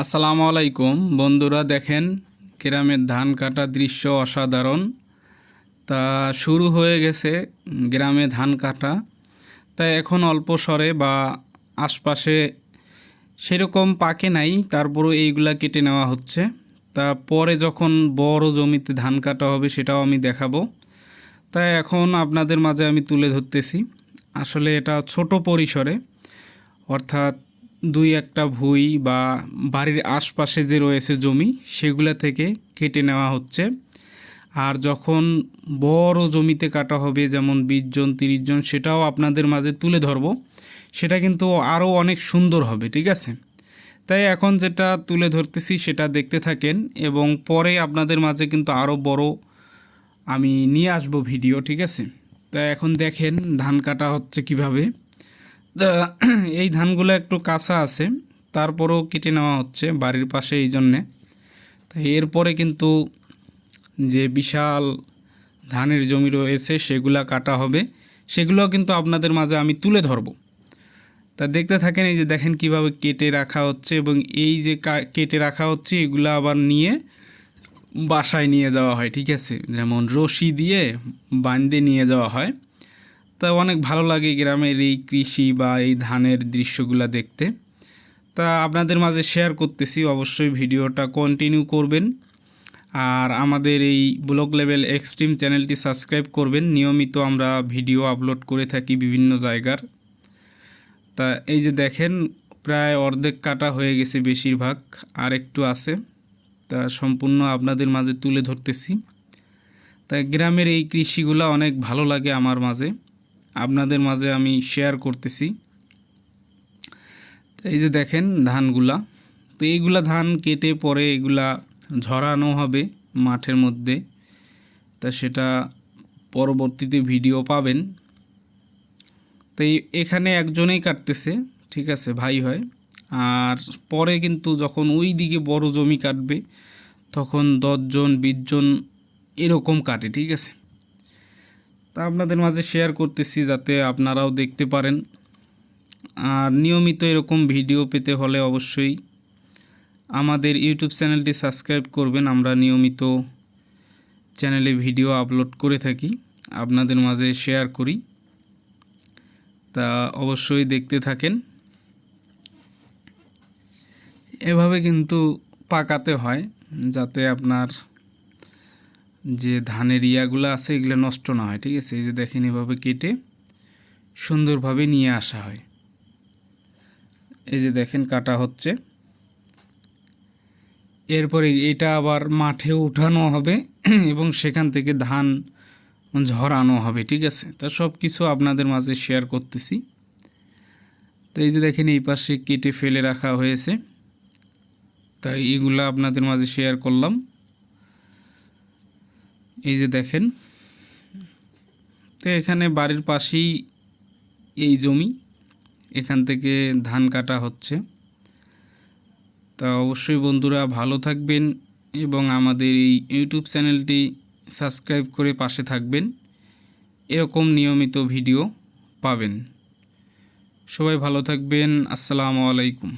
আসসালামু আলাইকুম। বন্ধুরা দেখেন গ্রামের ধান কাটা দৃশ্য অসাধারণ। তা শুরু হয়ে গেছে গ্রামে ধান কাটা। তাই এখন অল্প স্বরে বা আশপাশে সেরকম পাকে নাই, তারপরও এইগুলা কেটে নেওয়া হচ্ছে। তা পরে যখন বড় জমিতে ধান কাটা হবে সেটাও আমি দেখাবো। তাই এখন আপনাদের মাঝে আমি তুলে ধরতেছি। আসলে এটা ছোট পরিসরে, অর্থাৎ দুই একটা ভুঁই বা বাড়ির আশপাশে যে রয়েছে জমি, সেগুলা থেকে কেটে নেওয়া হচ্ছে। আর যখন বড় জমিতে কাটা হবে, যেমন বিশ জন, তিরিশ জন, সেটাও আপনাদের মাঝে তুলে ধরবো। সেটা কিন্তু আরও অনেক সুন্দর হবে, ঠিক আছে? তাই এখন যেটা তুলে ধরতেছি, সেটা দেখতে থাকেন এবং পরে আপনাদের মাঝে কিন্তু আরও বড় আমি নিয়ে আসব ভিডিও, ঠিক আছে? তা এখন দেখেন ধান কাটা হচ্ছে কীভাবে। এই ধানগুলো একটু কাঁচা আছে, তারপরেও কেটে নেওয়া হচ্ছে বাড়ির পাশে এই জন্যে। তো এরপরে কিন্তু যে বিশাল ধানের জমি রয়েছে সেগুলা কাটা হবে সেগুলো কিন্তু আপনাদের মাঝে আমি তুলে ধরবো। তা দেখতে থাকেন, এই যে দেখেন কীভাবে কেটে রাখা হচ্ছে এবং এই যে কেটে রাখা হচ্ছে, এগুলো আবার নিয়ে বাসায় নিয়ে যাওয়া হয়, ঠিক আছে? যেমন রশি দিয়ে বান্ধে নিয়ে যাওয়া হয়। তা অনেক ভালো লাগে গ্রামের এই কৃষি বা এই ধানের দৃশ্যগুলো দেখতে। তা আপনাদের মাঝে শেয়ার করতেছি, অবশ্যই ভিডিওটা কন্টিনিউ করবেন। আর আমাদের এই ব্লগ লেভেল এক্সট্রিম চ্যানেলটি সাবস্ক্রাইব করবেন। নিয়মিত আমরা ভিডিও আপলোড করে থাকি বিভিন্ন জায়গার। তা এই যে দেখেন, প্রায় অর্ধেক কাটা হয়ে গেছে বেশিরভাগ, আর একটু আছে। তা সম্পূর্ণ আপনাদের মাঝে তুলে ধরতেছি। তা গ্রামের এই কৃষিগুলো অনেক ভালো লাগে আমার মাঝে। আপনাদের মাঝে আমি শেয়ার করতেছি। তো এই যে দেখেন ধানগুলা, তো এইগুলা ধান কেটে পরে এগুলা ঝরানো হবে মাঠের মধ্যে। তা সেটা পরবর্তীতে ভিডিও পাবেন। তো এখানে একজনেই কাটতেছে, ঠিক আছে, ভাই হয়। আর পরে কিন্তু যখন ওই দিকে বড় জমি কাটবে, তখন দশজন, বিশজন এরকম কাটে, ঠিক আছে। তা আপনাদের মাঝে শেয়ার করতেছি যাতে আপনারাও দেখতে পারেন। আর নিয়মিত এরকম ভিডিও পেতে হলে অবশ্যই আমাদের ইউটিউব চ্যানেলটি সাবস্ক্রাইব করবেন। আমরা নিয়মিত চ্যানেলে ভিডিও আপলোড করে থাকি, আপনাদের মাঝে শেয়ার করি। তা অবশ্যই দেখতে থাকেন। এভাবে কিন্তু পাকাতে হয়, যাতে আপনার যে ধানের ইয়াগুলো আছে, এগুলো নষ্ট না হয়, ঠিক আছে? এই যে দেখেন এভাবে কেটে সুন্দরভাবে নিয়ে আসা হয়। এই যে দেখেন কাটা হচ্ছে। এরপরে এটা আবার মাঠে উঠানো হবে এবং সেখান থেকে ধান ঝরানো হবে, ঠিক আছে? তা সব কিছু আপনাদের মাঝে শেয়ার করতেছি। তো এই যে দেখেন এই পাশে কেটে ফেলে রাখা হয়েছে। তাই এগুলো আপনাদের মাঝে শেয়ার করলাম। এই যে দেখেন, তো এখানে বাড়ির পাশেই এই জমি, এখান থেকে ধান কাটা হচ্ছে। তা অবশ্যই বন্ধুরা ভালো থাকবেন এবং আমাদের এই ইউটিউব চ্যানেলটি সাবস্ক্রাইব করে পাশে থাকবেন। এরকম নিয়মিত ভিডিও পাবেন। সবাই ভালো থাকবেন। আসসালামু আলাইকুম।